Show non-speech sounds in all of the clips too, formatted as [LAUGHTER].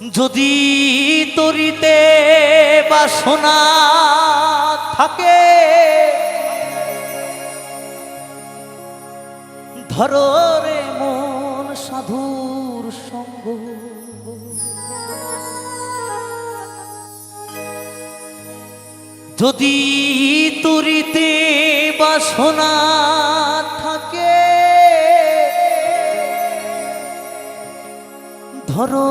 যদি তরিতে বাসনা থাকে ধরো মন সাধুর সঙ্গ। যদি তরিতে বাসনা থাকে ধরো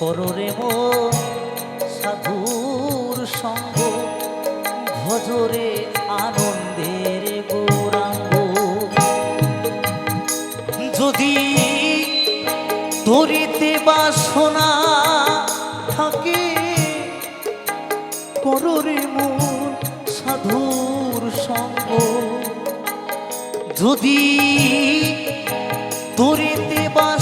কররে মো সাধুর সঙ্গ। ভজরে আনন্দের গৌরাঙ্গ। যদি ধরিতে বাসনা থাকে কররে মন সাধুর সঙ্গ। যদি ধরিতে বাসনা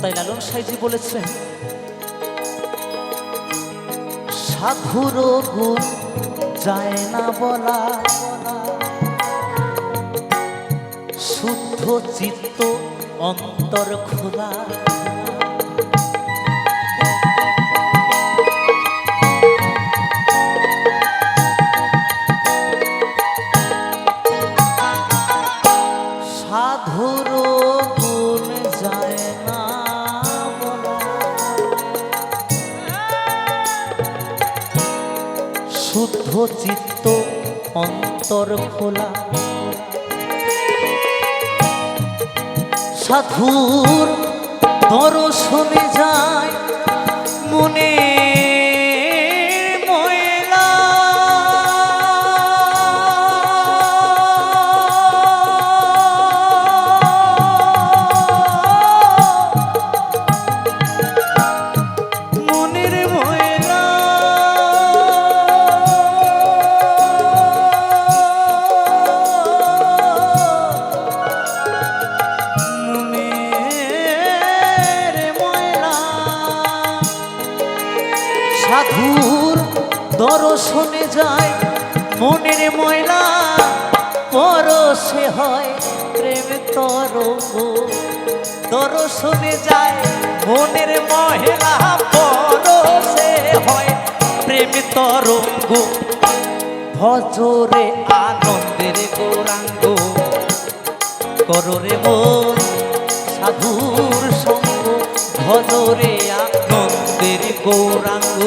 তাই লালন সাইজি বলেছেন সাধুর গুণ যায় না বলা। শুদ্ধ চিত্ত অন্তর খোলা। চিত্ত অন্তর খোলা। সাধুর দর্শনে যায়, মনের ময়লা পরশে হয়, প্রেম তরঙ্গ দর্শনে যায়, মনের মহেলা পরশে হয়, প্রেম তরঙ্গ। ভজরে আনন্দের গৌরাঙ্গ, কররে মন সাধুর সঙ্গ, ভজরে আনন্দের গৌরাঙ্গ।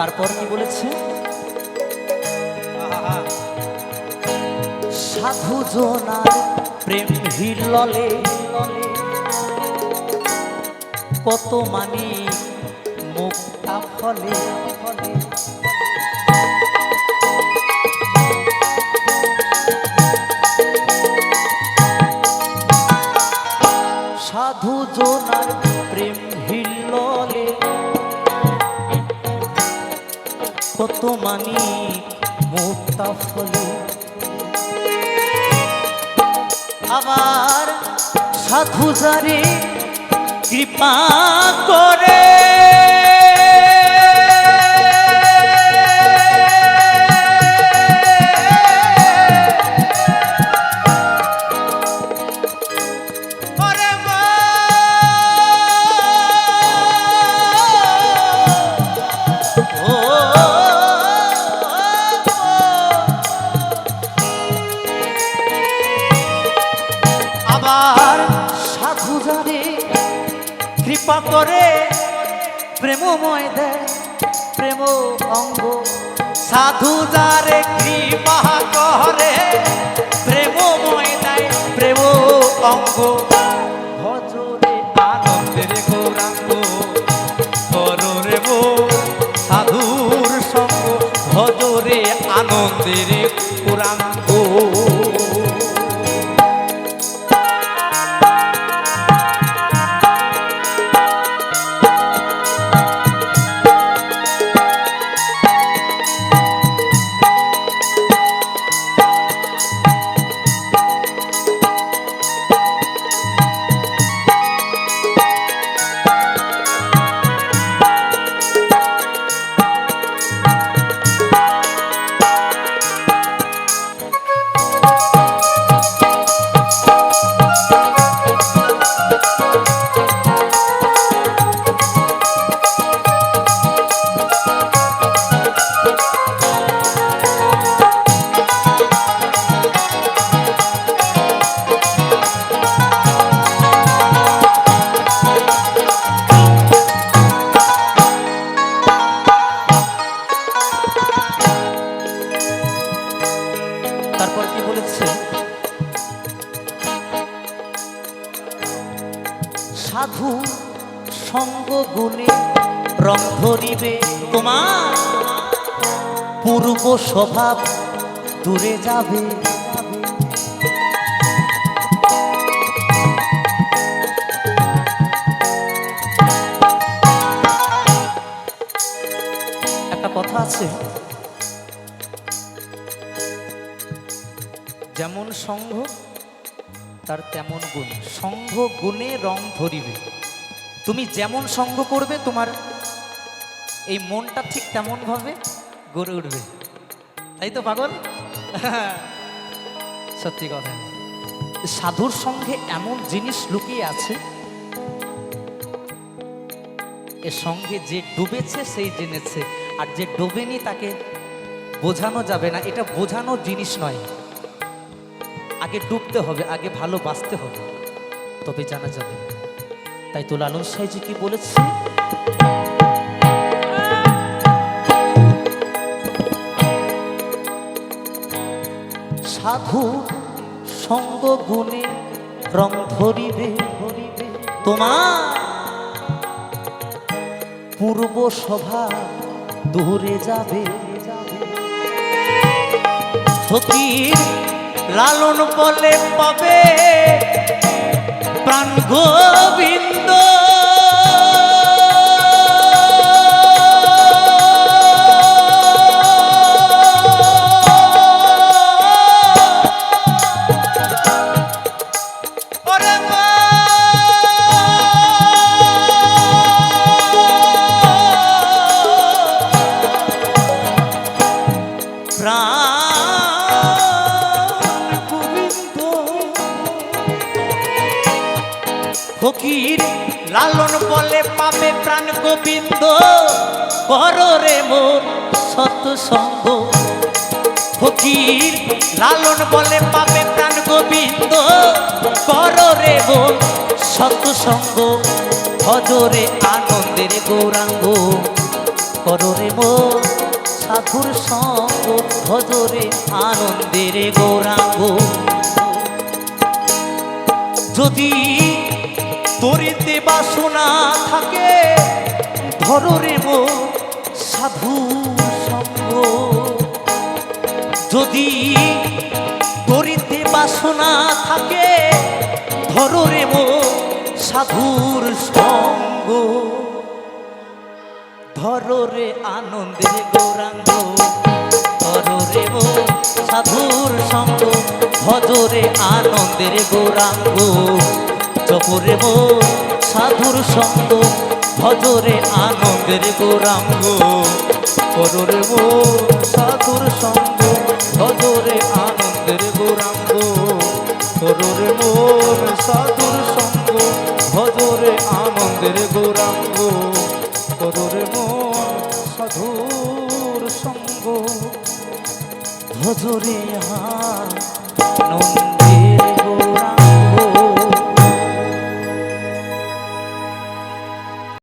তারপর কি বলেছে? সাধু জোনার প্রেম হিললে কত মানি মুক্তা ফলে ফলে। কত মানি মুক্তা ফলে। আবার সাধু যারে কৃপা করে কৃপা করে প্রেমময় দেয় প্রেম অঙ্গ। সাধু যারে কৃপা করে প্রেমময় দেয় প্রেম অঙ্গ। সাধু সঙ্গ গুণে রং ধরিবে তোমার। পূর্ব স্বভাব দূরে যাবে। একটা কথা আছে। যেমন সংঘ তার তেমন গুণ। সংঘ গুণে রং ধরিবে। তুমি যেমন সঙ্গ করবে, তোমার এই মনটা ঠিক তেমন ভাবে গড়ে উঠবে। তাই তো পাগল? [LAUGHS] সত্যি কথা। সাধুর সঙ্গে এমন জিনিস লুকিয়ে আছে, এর সঙ্গে যে ডুবেছে, সেই জেনেছে। আর যে ডোবেনি, তাকে বোঝানো যাবে না। এটা বোঝানো জিনিস নয়। আগে ডুবতে হবে, আগে ভালোবাসতে হবে। তবে জানা যাবে, তাই তো লালন সাইজি কি বলেছে? সাধু সঙ্গ গুণে রং ধরিবে ধরিবে তোমার পূর্ব সভা দূরে যাবে। ফকির লালন বলে পাবে প্রাণ গোবিন্দ। ফকির, লালন বলে পাবে প্রাণ গোবিন্দ। কর রে মোর সৎসঙ্গ ফকির, লালন বলে পাবে প্রাণ গোবিন্দ। কর রে মোর সৎসঙ্গ ভজরে আনন্দের গৌরাঙ্গ। কর রে মোর সাধুর সঙ্গ। ভজরে আনন্দের গৌরাঙ্গ। যদি তরিতে বাসনা থাকে ধরো রে মো সাধু সঙ্গ। যদি তরিতে বাসনা থাকে ধরো রে মো সাধুর সঙ্গ। ধরো রে আনন্দের গৌরাঙ্গ ধরো রে মো সাধুর সঙ্গ ভজরে আনন্দের গৌরাঙ্গ। জপরে মো সাধুর সঙ্গ ভজরে আনন্দের গৌরাঙ্গ কররে মো সাধুর সঙ্গ ভজরে আনন্দের গৌরাঙ্গ কররে মোর সাধুর সঙ্গ ভজরে আনন্দের গৌরাঙ্গ কররে মোর সাধুর সঙ্গ ভজরে আনন্দ